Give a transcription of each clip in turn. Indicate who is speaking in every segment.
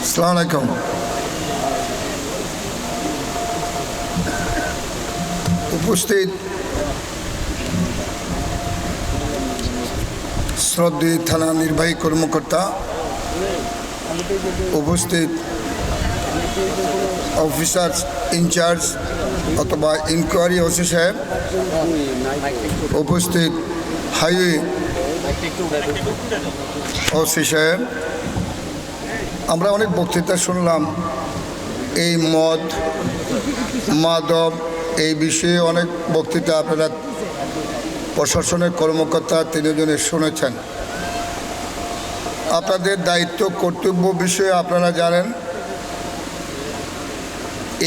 Speaker 1: আসসালামু আলাইকুম উপস্থিত শ্রদ্ধি থানা নির্বাহী কর্মকর্তা উপস্থিত অফিসার ইনচার্জ অথবা ইনকোয়ারি ওসি সাহেব উপস্থিত হাইওয়ে ওসি সাহেব আমরা অনেক বক্তৃতা শুনলাম। এই মদ, মাদক, এই বিষয়ে অনেক বক্তৃতা আপনারা প্রশাসনের কর্মকর্তা তিনজনে শুনেছেন। আপনাদের দায়িত্ব, কর্তব্য বিষয়ে আপনারা জানেন,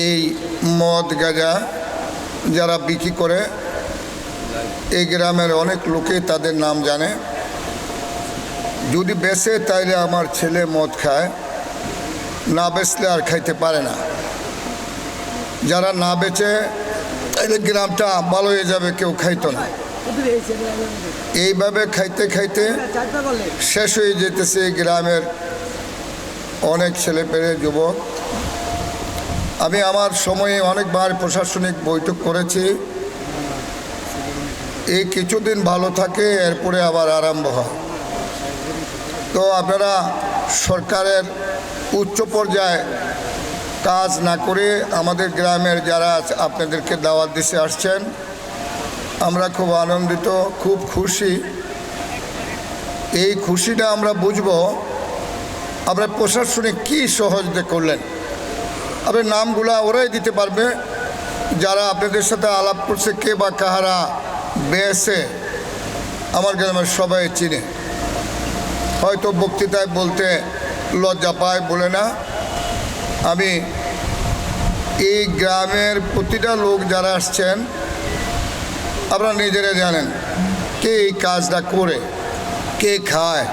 Speaker 1: এই মদ গাঁজা যারা বিক্রি করে, এই গ্রামের অনেক লোকে তাদের নাম জানে। যদি বেচে তাইলে আমার ছেলে মদ খায়। না বেচলে আর খাইতে পারে না। যারা না বেচে, তাইলে গ্রামটা ভালো হয়ে যাবে, কেউ খাইতো না। এইভাবে খাইতে খাইতে শেষ হয়ে যেতেছে গ্রামের অনেক ছেলে পেলে যুবক। আমি আমার সময়ে অনেকবার প্রশাসনিক বৈঠক করেছি। এই কিছুদিন ভালো থাকে, এরপরে আবার আরম্ভ হয়। তো আপনারা সরকারের উচ্চ পর্যায়ে কাজ না করে আমাদের গ্রামের যারা আপনাদেরকে দাওয়াত দিতে আসছেন, আমরা খুব আনন্দিত, খুব খুশি। এই খুশিটা আমরা বুঝব, আপনার প্রশাসনে কি সহজতে করলেন? আপনার নামগুলা ওরাই দিতে পারবে। যারা আপনাদের সাথে আলাপ করছে, কে বা কাহারা বেসে আমার গ্রামের সবাই চিনে। হয়তো বক্তৃতায় বলতে লজ্জা পায় বলে না। আমি এই গ্রামের প্রতিটা লোক যারা আসছেন, আপনারা নিজেরা জানেন কে এই কাজটা করে, কে খায়।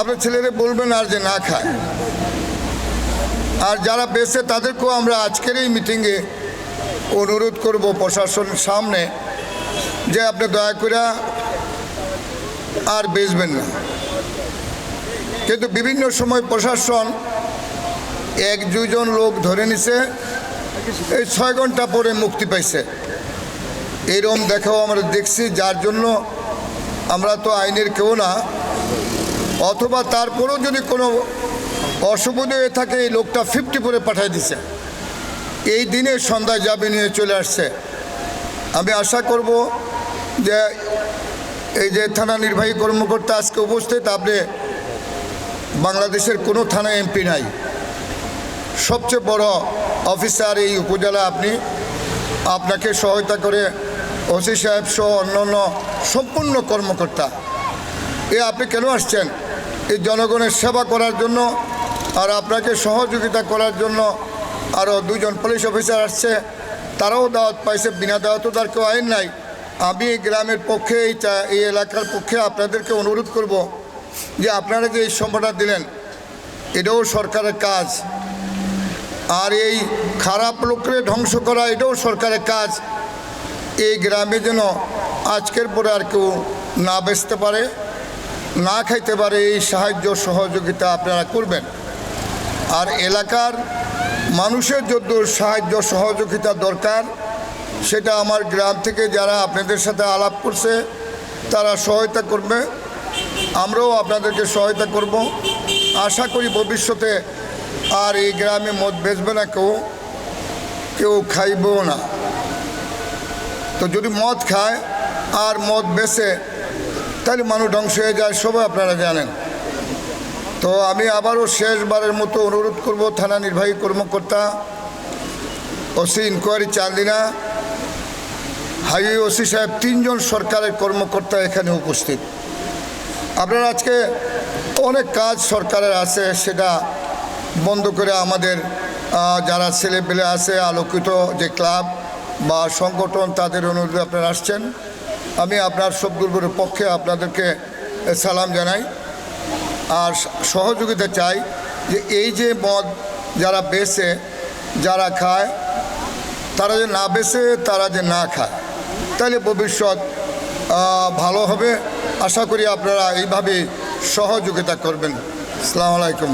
Speaker 1: আপনার ছেলেরা বলবেন আর যে না খায়। আর যারা বেছে তাদেরকেও আমরা আজকের এই মিটিংয়ে অনুরোধ করব প্রশাসনের সামনে যে আপনি দয়া করে আর বেচবেন না। কিন্তু বিভিন্ন সময় প্রশাসন এক দুজন লোক ধরে নিছে। এই ছয় ঘণ্টা পরে মুক্তি পাইছে। এরকম দেখাও আমরা দেখছি, যার জন্য আমরা তো আইনের কেউ না। অথবা তারপরেও যদি কোনো অসুবিধা হয়ে থাকে, এই লোকটা ফিফটি করে পাঠিয়ে দিছে। এই দিনে সন্ধ্যায় যাবে নিয়ে চলে আসছে। আমি আশা করব যে এই যে থানা নির্বাহী কর্মকর্তা আজকে উপস্থিত, আপনি বাংলাদেশের কোনো থানা এমপি নাই। সবচেয়ে বড় অফিসার এই উপজেলা আপনি। আপনাকে সহায়তা করে ওসি সাহেব সহ অন্যান্য সম্পূর্ণ কর্মকর্তা। এ আপনি কেন আসছেন? এই জনগণের সেবা করার জন্য আর আপনাকে সহযোগিতা করার জন্য আরও দুজন পুলিশ অফিসার আসছে। তারাও দাওয়াত পাইছে, বিনা দাওয়াতও তার কেউ আইন নাই। আমি এই গ্রামের পক্ষে এই এলাকার পক্ষে আপনাদেরকে অনুরোধ করব যে আপনারা যে এই সম্মানটা দিলেন, এটাও সরকারের কাজ। আর এই খারাপ লোককে ধ্বংস করা, এটাও সরকারের কাজ। এই গ্রামে যেন আজকের পরে আর কেউ না বেচতে পারে, না খাইতে পারে, এই সাহায্য সহযোগিতা আপনারা করবেন। আর এলাকার মানুষের যত সাহায্য সহযোগিতা দরকার, সেটা আমার গ্রাম থেকে যারা আপনাদের সাথে আলাপ করছে, তারা সহায়তা করবে। আমরাও আপনাদেরকে সহায়তা করব। আশা করি ভবিষ্যতে আর এই গ্রামে মদ বেচবে না, কেউ কেউ খাইবেও না। তো যদি মদ খায় আর মদ বেচে, তাহলে মানুষ ধ্বংস হয়ে যায়, সবাই আপনারা জানেন। তো আমি আবারও শেষবারের মতো অনুরোধ করব, থানা নির্বাহী কর্মকর্তা, OC inquiry Chandina highway OC সাহেব, তিনজন সরকারের কর্মকর্তা এখানে উপস্থিত। আপনারা আজকে অনেক কাজ সরকারের আছে, সেটা বন্ধ করে আমাদের যারা ছেলে পেলে আছে, আলোকিত যে ক্লাব বা সংগঠন, তাদের অনুরোধে আপনারা আসছেন। আমি আপনার সবগুলোর পক্ষে আপনাদেরকে সালাম জানাই। আর সহযোগিতা চাই যে এই যে মদ যারা বেচে, যারা খায়, তারা যে না বেচে, তারা যে না খায়, তাহলে ভবিষ্যৎ ভালো হবে। আশা করি আপনারা এইভাবে সহযোগিতা করবেন। আসসালামু আলাইকুম।